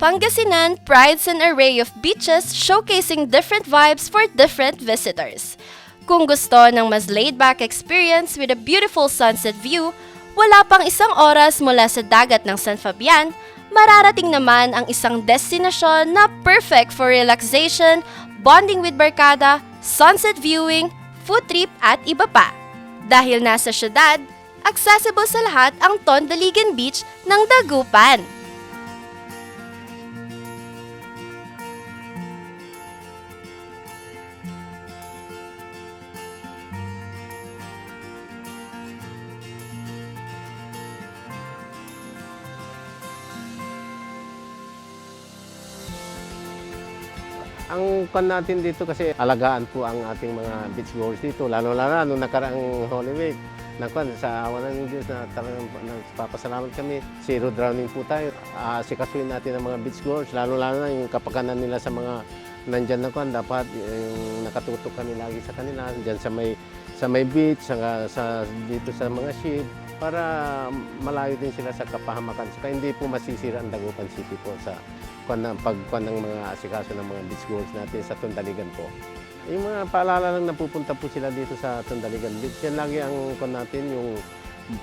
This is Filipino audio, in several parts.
Pangasinan prides an array of beaches showcasing different vibes for different visitors. Kung gusto ng mas laid-back experience with a beautiful sunset view, wala pang isang oras mula sa dagat ng San Fabian, mararating naman ang isang destinasyon na perfect for relaxation, bonding with barkada, sunset viewing, food trip at iba pa. Dahil nasa syudad, accessible sa lahat ang Tondaligan Beach ng Dagupan. Ang kan natin dito kasi alagaan po ang ating mga beach goers dito, lalo-lalo na nung nakaraang Holy Week. Nakuan, sa awa ng Diyos na talagang nagpapasalamat kami. Zero drowning po tayo. Uh, sikasuin natin ang mga beach goers, lalo-lalo na yung kapakanan nila sa mga nandyan na kuan. Dapat yung nakatutok kami lagi sa kanila, dyan sa may sa may beach, sa, sa dito sa mga ship para malayo din sila sa kapahamakan. Saka hindi po masisira ang Dagupan City po sa kwan ng mga asikaso ng mga beach goers natin sa Tundaligan po. Yung mga paalala lang napupunta po sila dito sa Tundaligan Beach. Yan lagi ang kwan natin, yung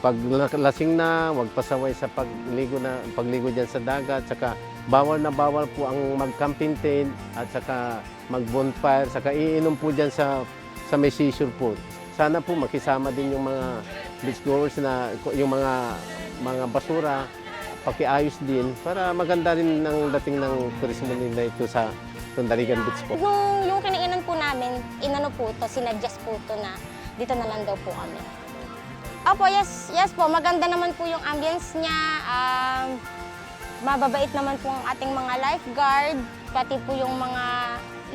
pag lasing na, wag pasaway sa pagligo na pagligo diyan sa dagat, saka bawal na bawal po ang mag-camping tent at saka mag-bonfire, saka iinom po diyan sa sa may seashore po. Sana po makisama din yung mga beach goers na yung mga mga basura pakiayos din para maganda rin ang dating ng turismo nila ito sa Tundaligan Beach po. Yung, yung kiniinan po namin, inano po to, sinadjust po to na dito na lang daw po kami. Opo, yes, yes po. Maganda naman po yung ambience niya. Um, mababait naman po ang ating mga lifeguard. Pati po yung mga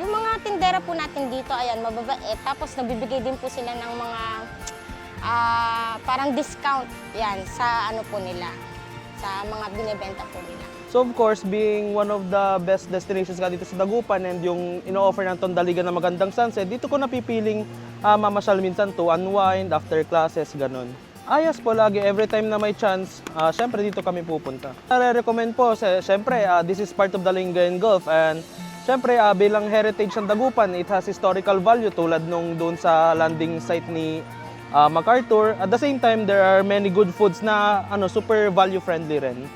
yung mga tindera po natin dito, ayan, mababait. Tapos nagbibigay din po sila ng mga ah, parang discount yan sa ano po nila, sa mga binebenta po nila. So of course, being one of the best destinations nga dito sa Dagupan and yung ino-offer ng Tondaligan na magandang sunset, dito ko napipiling uh, mamasyal minsan to unwind after classes, ganun. Ayos po lagi, every time na may chance, uh, syempre dito kami pupunta. Nare-recommend po, syempre, uh, this is part of the Lingayen Gulf and syempre uh, bilang heritage ng Dagupan, it has historical value tulad nung doon sa landing site ni uh, MacArthur. At the same time, there are many good foods na ano super value friendly rin.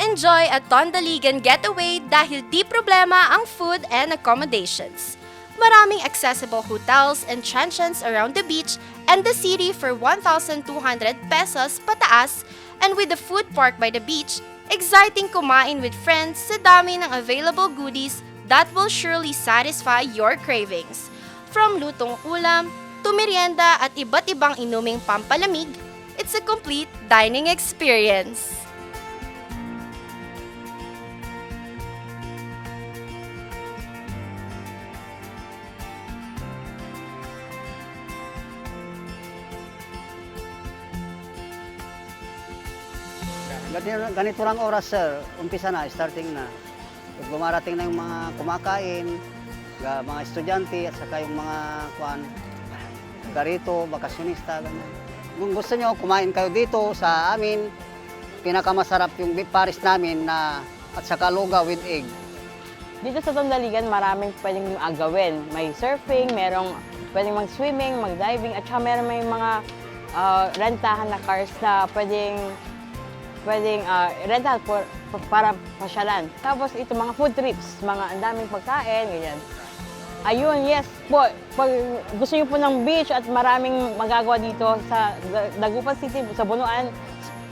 Enjoy a Tondaligan getaway dahil di problema ang food and accommodations. Maraming accessible hotels and transient around the beach and the city for 1,200 pesos pataas and with the food park by the beach, exciting kumain with friends sa dami ng available goodies that will surely satisfy your cravings. From lutong ulam to merienda at iba't ibang inuming pampalamig, it's a complete dining experience. Ganito, ganito lang oras, sir. Umpisa na, starting na. Pag bumarating na yung mga kumakain, ga- mga estudyante, at saka yung mga kuan, garito, bakasyonista, ganyan. Kung gusto nyo, kumain kayo dito sa amin, pinakamasarap yung beef paris namin na at saka luga with egg. Dito sa Tondaligan, maraming pwedeng agawin. May surfing, merong pwedeng mag-swimming, mag-diving, at saka meron may mga ah, rentahan na cars na pwedeng pwedeng uh, rentahan for, for- para pasyalan. Tapos ito, mga food trips, mga ang daming pagkain, ganyan. Ayun, yes po. Pag gusto niyo po ng beach at maraming magagawa dito sa Da- Dagupan City, sa Bunuan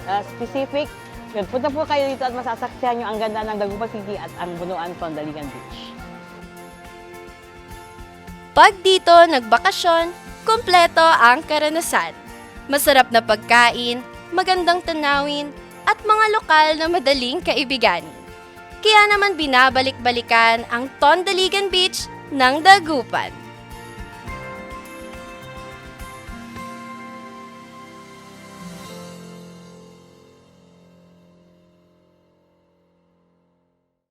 uh, specific, yun, punta po kayo dito at masasaksihan niyo ang ganda ng Dagupan City at ang Bunuan Tondaligan Beach. Pag dito nagbakasyon, kumpleto ang karanasan. Masarap na pagkain, magandang tanawin, at mga lokal na madaling kaibiganin. Kaya naman binabalik-balikan ang Tondaligan Beach ng Dagupan.